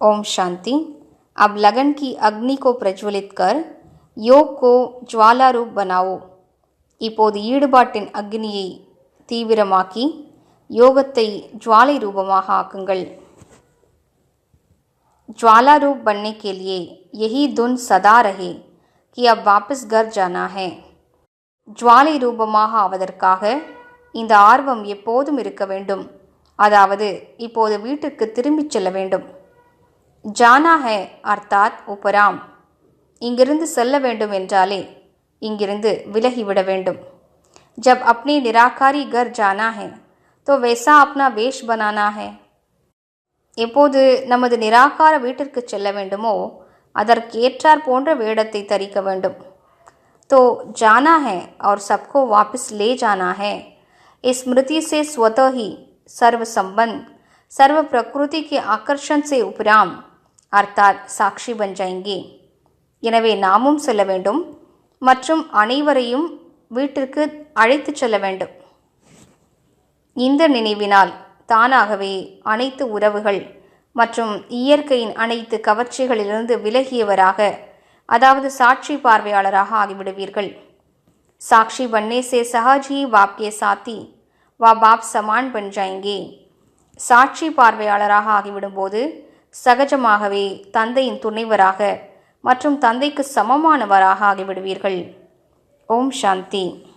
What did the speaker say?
ओम शांति अब लगन की अग्नि को प्रज्वलित कर योग को ज्वाला रूप बनाओ இப்போது ஈடுபாட்டின் அக்னியை தீவிரமாக்கி யோகத்தை ஜுவாலை ரூபமாக ஆக்குங்கள் ज्वाला रूप बनने के लिए यही धुन सदा रहे कि अब वापस घर जाना है ஜுவாலை ரூபமாக ஆவதற்காக இந்த ஆர்வம் எப்போதும் இருக்க வேண்டும் அதாவது இப்போது வீட்டிற்கு திரும்பிச் செல்ல வேண்டும் ஜானா ஹே அர்த்தாத் உபராம் இங்கிருந்து செல்ல வேண்டும் என்றாலே இங்கிருந்து விலகிவிட வேண்டும் जब अपने निराकारी घर जाना है तो वैसा अपना वेश बनाना है எப்போது நமது நிராகார வீட்டிற்கு செல்ல வேண்டுமோ அதற்கேற்றார் போன்ற வேடத்தை தரிக்க வேண்டும் तो जाना है और सबको वापस ले जाना है इस स्मृति से स्वतः ही सर्व संबंध सर्व प्रकृति के आकर्षण से उपराम अर्थात साक्षी बन जाएंगे எனவே நாமும் செல்ல வேண்டும் மற்றும் அனைவரையும் வீட்டிற்கு அழைத்துச் செல்ல வேண்டும் இந்த நினைவினால் தானாகவே அனைத்து உறவுகள் மற்றும் இயற்கையின் அனைத்து கவர்ச்சிகளிலிருந்து விலகியவராக அதாவது சாட்சி பார்வையாளராக ஆகிவிடுவீர்கள் சாட்சி बनने से सहज ही बाप के साथी व बाप समान बन जाएंगे சாட்சி பார்வையாளராக ஆகிவிடும்போது சகஜமாகவே தந்தையின் துணைவராக மற்றும் தந்தைக்கு சமமானவராக ஆகிவிடுவீர்கள். ஓம் சாந்தி.